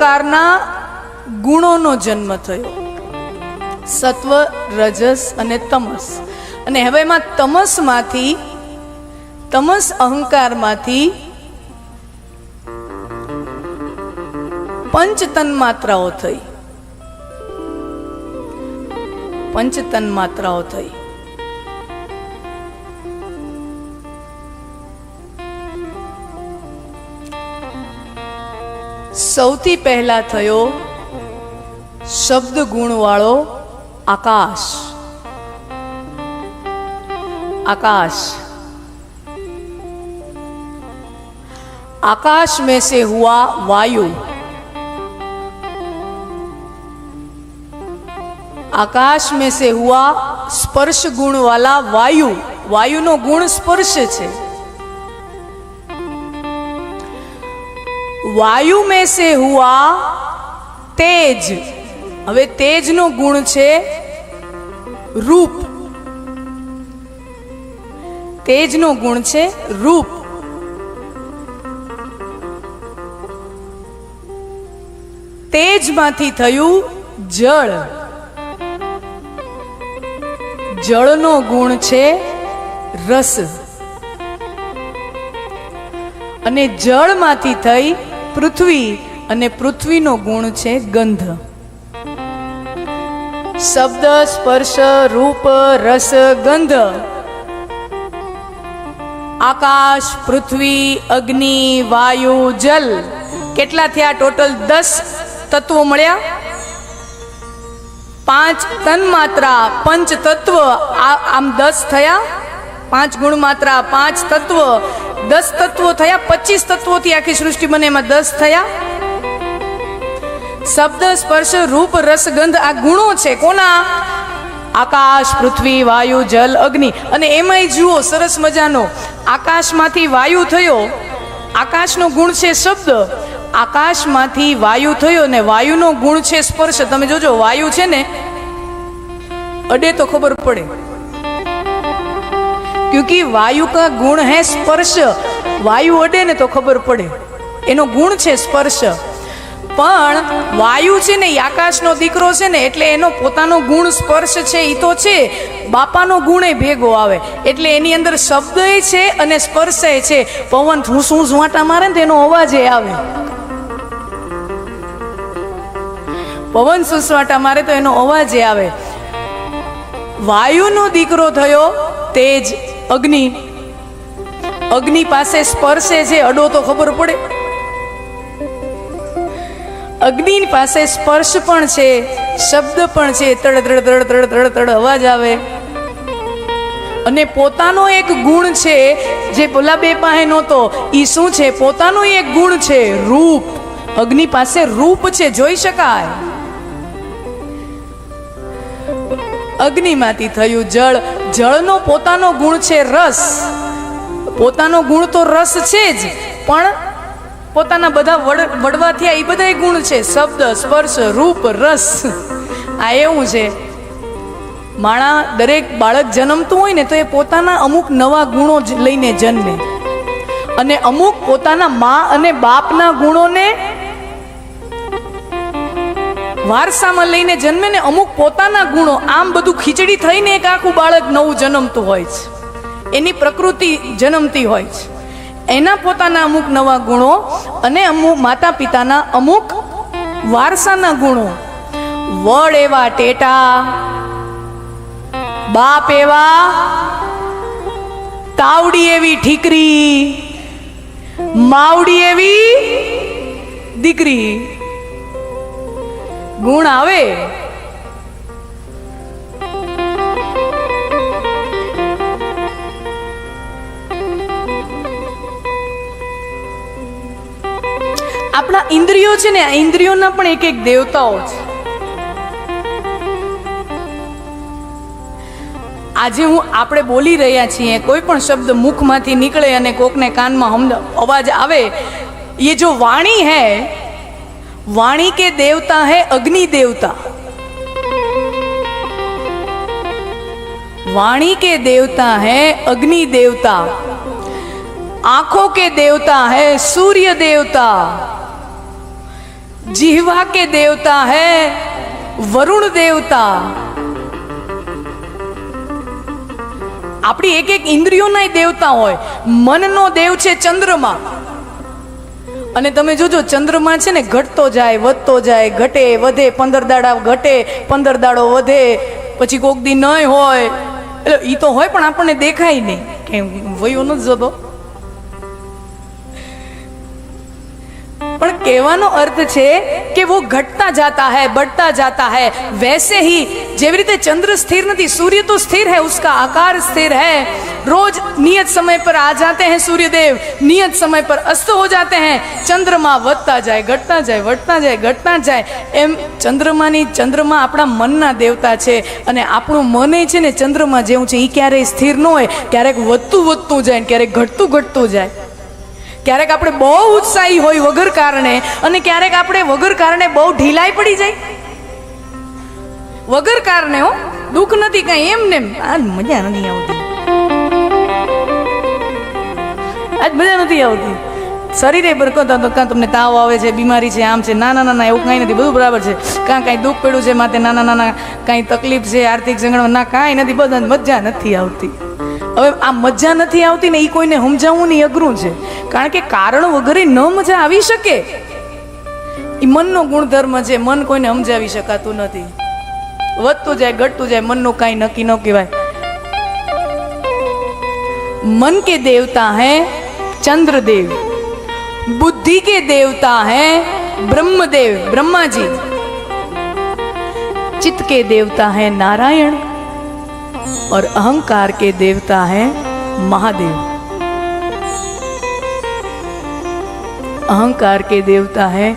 પ્રકારના ગુણોનો જન્મ થયો. સત્વ, રજસ અને તમસ. અને હવે એમાં તમસમાંથી, તમસ અહંકારમાંથી પંચ તન્માત્રાઓ થઈ. પંચતન માત્રાઓ થઈ. સૌથી પહેલા થયો શબ્દ ગુણવાળો આકાશ आकाश आकाश में से हुआ वायु आकाश में से हुआ स्पर्श गुण वाला वायु वायु નો ગુણ સ્પર્શ છે વાયુ મેં સે હુઆ તેજ. હવે તેજનો ગુણ છે રૂપ. તેજનો ગુણ છે રૂપ. તેજમાંથી થયું જળ. જળનો ગુણ છે રસ. અને જળમાંથી થઈ પૃથ્વી અને પૃથ્વીનો ગુણ છે ગંધ. શબ્દ, સ્પર્શ, રૂપ, રસ, ગંધ. આકાશ, પૃથ્વી, અગ્નિ, વાયુ, જલ. કેટલા થયા ટોટલ દસ તત્વો મળ્યા? પાંચ તન માત્રા પંચ તત્વ આમ દસ થયા? પાંચ ગુણ માત્રા પાંચ તત્વ. દસ તત્વો થયા, પચીસ તત્વોથી આખી સૃષ્ટિ બને એમાં દસ થયા. શબ્દ, સ્પર્શ, રૂપ, રસ, ગંધ આ ગુણો છે. કોના? આકાશ, પૃથ્વી, વાયુ, જલ, અગ્નિ. અને એમાંય જુઓ, સરસ મજાનો. આકાશમાંથી વાયુ થયો. આકાશનો ગુણ છે શબ્દ. આકાશમાંથી વાયુ થયો ને વાયુનો ગુણ છે સ્પર્શ. તમે જોજો, વાયુ છે ને? અડે તો ખબર પડે. ક્योंकि વાયુ કા ગુણ હે સ્પર્શ વાયુ અડે ને તો ખબર પડે એનો ગુણ છે સ્પર્શ પણ વાયુ છે ને આકાશનો દીકરો છે ને એટલે એનો પોતાનો ગુણ સ્પર્શ છે એ તો છે બાપાનો ગુણ એ ભેગો આવે એટલે એની અંદર શબ્દ છે અને સ્પર્શ છે પવન શું ઝવાટા મારે ને તેનો અવાજ એ આવે। પવન સુસવાટા મારે તો એનો અવાજ એ આવે। વાયુનો દીકરો થયો તેજ અગ્નિ. અગ્નિ પાસે સ્પર્શે છે અડો તો ખબર પડે. અગ્નિ પાસે સ્પર્શ પણ છે, શબ્દ પણ છે, તડ તડ તડ તડ તડ તડ અવાજ આવે. અને પોતાનો એક ગુણ છે, જે પેલા બે પાસે નહોતો એ શું છે? પોતાનો એક ગુણ છે, રૂપ. અગ્નિ પાસે રૂપ છે, જોઈ શકાય? અગ્નિમાંથી થયું જળ. જળનો પોતાનો ગુણ છે રસ. પોતાનો ગુણ તો રસ છે જ, પણ પોતાના બધા વડ વડવા થયા એ બધા ગુણ છે. શબ્દ, સ્પર્શ, રૂપ, રસ. આ એવું છે. માણા દરેક બાળક જન્મતું હોય ને તો એ પોતાના અમુક નવા ગુણો લઈને જન્મે. અને અમુક પોતાના મા અને બાપના ગુણોને વારસામાં લઈને જન્મે ને અમુક પોતાના ગુણો, આમ બધું ખીચડી થઈને એક આખું બાળક નવું જન્મતું હોય છે. એની પ્રકૃતિ જન્મતી હોય છે. એના પોતાના અમુક નવા ગુણો અને અમુક માતા પિતાના અમુક વારસાના ગુણો. વડ એવા ટેટા, બાપ એવા તાવડી એવી ઠીકરી, માવડી એવી દીકરી. ગુણ આવે. આપણા ઇન્દ્રિયો છે ને ઇન્દ્રિયોના પણ એક એક દેવતાઓ છે. આજે હું આપણે બોલી રહ્યા છીએ, કોઈ પણ શબ્દ મુખમાંથી નીકળે અને કોકને કાનમાં હમ, અવાજ આવે, એ જો વાણી હે वाणी के देवता है अग्नि देवता वाणी के देवता है अग्नि देवता आंखों के देवता है सूर्य देवता જીહવા કે દેવતા હૈ વરુણ દેવતા આપણી એક એક ઇન્દ્રિયોના દેવતા હોય મનનો દેવ છે ચંદ્રમા અને તમે જોજો, ચંદ્રમા છે ને ઘટતો જાય, વધતો જાય, ઘટે, વધે, પંદર દાડા ઘટે, પંદર દાડો વધે, પછી કોક દી નહીં હોય. એટલે એ તો હોય પણ આપણને દેખાય નહીં કેમ, વયો નથી જતો. કહેવાનો અર્થ છે કે वो घटता जाता है बढ़ता जाता है वैसे ही જેવી રીતે ચંદ્ર સ્થિર નથી સૂર્ય તો સ્થિર है उसका आकार स्थिर है रोज नियत समय पर आ जाते हैं सूर्यदेव नियत समय पर अस्त हो जाते हैं ચંદ્રમા વધતા જાય ઘટતા જાય વધતા જાય ઘટતા જાય એમ ચંદ્રમાની ચંદ્રમા આપણા મનના દેવતા છે અને આપણું મન એ છે ને ચંદ્રમા જેવું છે એ ક્યારેય સ્થિર ન હોય ક્યારેક વધતું વધતું જાય ને ક્યારેક ઘટતું ઘટતું જાય ક્યારેક આપણે બહુ ઉત્સાહી હોય વગર કારણે અને ક્યારેક આપણે વગર કારણે બહુ ઢીલાઈ પડી જાય. વગર કારણે હો, દુઃખ નથી કાંઈ, એમ ને આ મજા નથી આવતી. આજ મજા નથી આવતી. શરીરે બરકત તો કાં તમને તાવ આવે છે, બીમારી છે, આમ છે ના ના ના એવું કાંઈ નથી, બધું બરાબર છે. કાં કાંઈ દુઃખ પડ્યું છે, માથે નાના નાના કાંઈ તકલીફ છે, આર્થિક સંગણ ના, કાંઈ નથી બધા મજા નથી આવતી. હવે આ મજા નથી આવતી ને એ કોઈને સમજાવવું નહીં અઘરું છે કારણ કે કારણ વગરે ન મજા આવી શકે એ મનનો ગુણધર્મ છે મન કોઈને સમજાવી શકાતું નથી વધતું જાય ઘટતું જાય મનનું કાંઈ નક્કી ન કહેવાય मन के देवता हैं चंद्रदेव बुद्धि के देवता हैं ब्रह्मदेव ब्रह्मा जी चित्त के देवता हैं नारायण और अहंकार के देवता हैं महादेव अहंकार के देवता हैं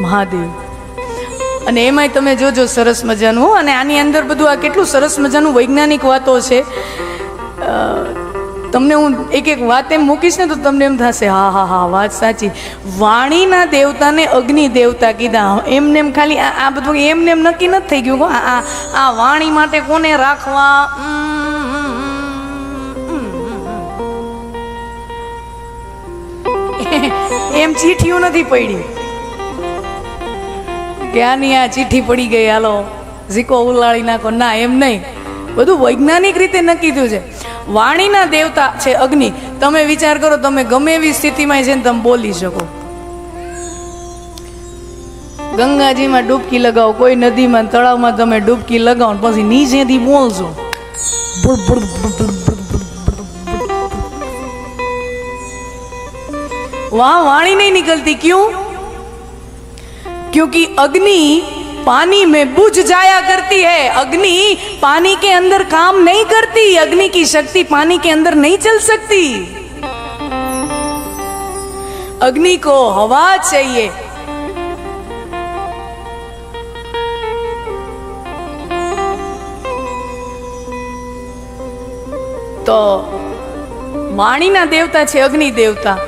મહાદેવ અને એમાંય તમે જોજો સરસ મજાનું હો, અને આની અંદર બધું આ કેટલું સરસ મજાનું વૈજ્ઞાનિક વાતો છે અ, તમને હું એક એક વાત એમ મૂકીશ ને તો તમને એમ થશે, હા હા હા, વાત સાચી. વાણીના દેવતાને અગ્નિ દેવતા કીધા. એમને એમ ખાલી આ આ બધું એમને એમ નક્કી નથી થઈ ગયું આ આ વાણી માટે કોને રાખવા? એમ ચીઠીઓ નથી પડી. કે આ ચીઠી પડી ગઈ, હાલો. ઝીકો ઉલાળી નાખો. ના, એમ નહીં. બધું વૈજ્ઞાનિક રીતે નક્કી થયું છે. વાણીના દેવતા છે અગ્નિ. તમે વિચાર કરો તમે ગમે એવી સ્થિતિમાં જઈને તમે બોલી શકો. ગંગાજીમાં ડૂબકી લગાવો કોઈ નદીમાં તળાવમાં તમે ડૂબકી લગાવો પછી નીચેથી બોલશો વાહ વાણી નહીં નીકળતી ક્યું? બુડ બુડ બુડ. वहां वाणी नहीं निकलती क्यों क्योंकि अग्नि पानी में बुझ जाया करती है अग्नि पानी के अंदर काम नहीं करती अग्नि की शक्ति पानी के अंदर नहीं चल सकती अग्नि को हवा चाहिए તો વાણીના દેવતા છે અગ્નિ દેવતા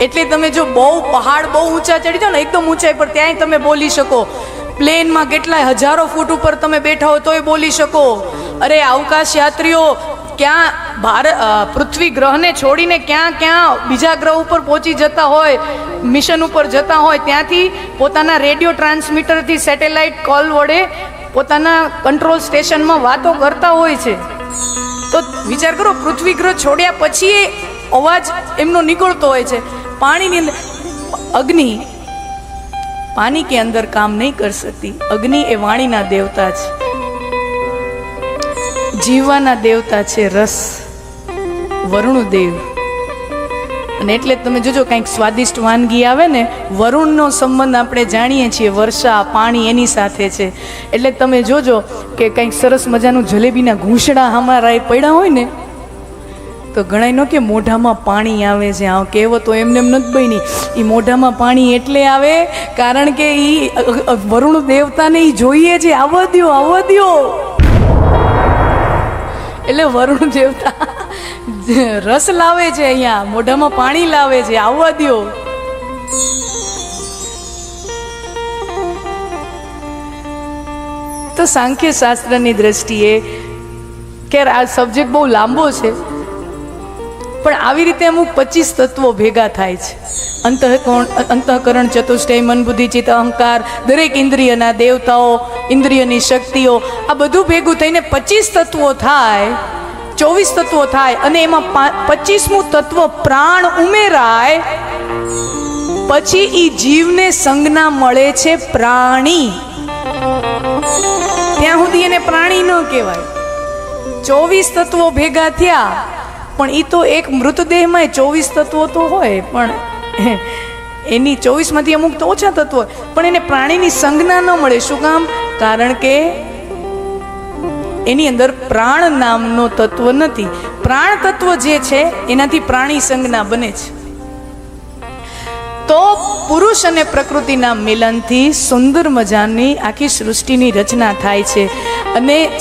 એટલે તમે જો બહુ પહાડ બહુ ઊંચા ચડી જાઓ ને એકદમ ઊંચાઈ પર ત્યાંય તમે બોલી શકો પ્લેનમાં કેટલાય હજારો ફૂટ ઉપર તમે બેઠા હો તોય બોલી શકો. અરે અવકાશ યાત્રીઓ, ક્યાં ભારત પૃથ્વી ગ્રહને છોડીને ક્યાં ક્યાં બીજા ગ્રહ ઉપર પહોંચી જતા હોય, મિશન ઉપર જતા હોય, ત્યાંથી પોતાના રેડિયો ટ્રાન્સમીટરથી સેટેલાઇટ કોલ વડે પોતાના કંટ્રોલ સ્ટેશનમાં વાતો કરતા હોય છે. તો વિચાર કરો, પૃથ્વી ગ્રહ છોડ્યા પછી એ અવાજ એમનો નીકળતો હોય છે. પાણીની અગ્નિ પાણી કે અંદર કામ નહીં કરી શકતી. અગ્નિ એ વાણીના દેવતા છે. જીવવાના દેવતા છે રસ, વરુણદેવ. અને એટલે તમે જોજો કંઈક સ્વાદિષ્ટ વાનગી આવે ને, વરુણનો સંબંધ આપણે જાણીએ છીએ, વર્ષા, પાણી એની સાથે છે. એટલે તમે જોજો કે કંઈક સરસ મજાનું જલેબીના ઘૂંસડા હમારા એ પડ્યા હોય ને તો ઘણા નો કે મોઢામાં પાણી આવે છે. આ કહેવતો એમને એમ નથી બની. એ મોઢામાં પાણી એટલે આવે કારણ કે એ વરુણ દેવતાને એ જોઈએ છે. આવવા દ્યો આવવા દ્યો. એટલે વરુણ દેવતા રસ લાવે છે અહીંયા. મોઢામાં પાણી લાવે છે. આવવા દ્યો. તો સાંખ્ય શાસ્ત્રની દ્રષ્ટિએ કે આ સબ્જેક્ટ બહુ લાંબો છે. પણ આવી રીતે અમુક પચીસ તત્વો ભેગા થાય છે. અંતઃકોણ, અંતઃકરણ, ચતુષ્ટય, મન, બુદ્ધિ, ચિત્ત, અહંકાર, દરેક ઇન્દ્રિયના દેવતાઓ, ઇન્દ્રિયની શક્તિઓ, આ બધું ભેગું થઈને પચીસ તત્વો થાય, ચોવીસ તત્વો થાય, અને એમાં પચીસમું તત્વ પ્રાણ ઉમેરાય, પછી એ જીવને સંજ્ઞા મળે છે પ્રાણી. ત્યાં સુધી એને પ્રાણી ન કહેવાય. ચોવીસ તત્વો ભેગા થયા પણ એ તો એક મૃતદેહમાં ચોવીસ તત્વો તો હોય, પણ એની ચોવીસમાંથી અમુક તો ઓછા તત્વો પણ એને પ્રાણીની સંજ્ઞા ન મળે. શું કામ? કારણ કે એની અંદર પ્રાણ નામનો તત્વ નથી. પ્રાણ તત્વ જે છે, એનાથી પ્રાણી સંજ્ઞા બને છે. તો પુરુષ અને પ્રકૃતિના મિલનથી સુંદર મજાની આખી સૃષ્ટિની રચના થાય છે. અને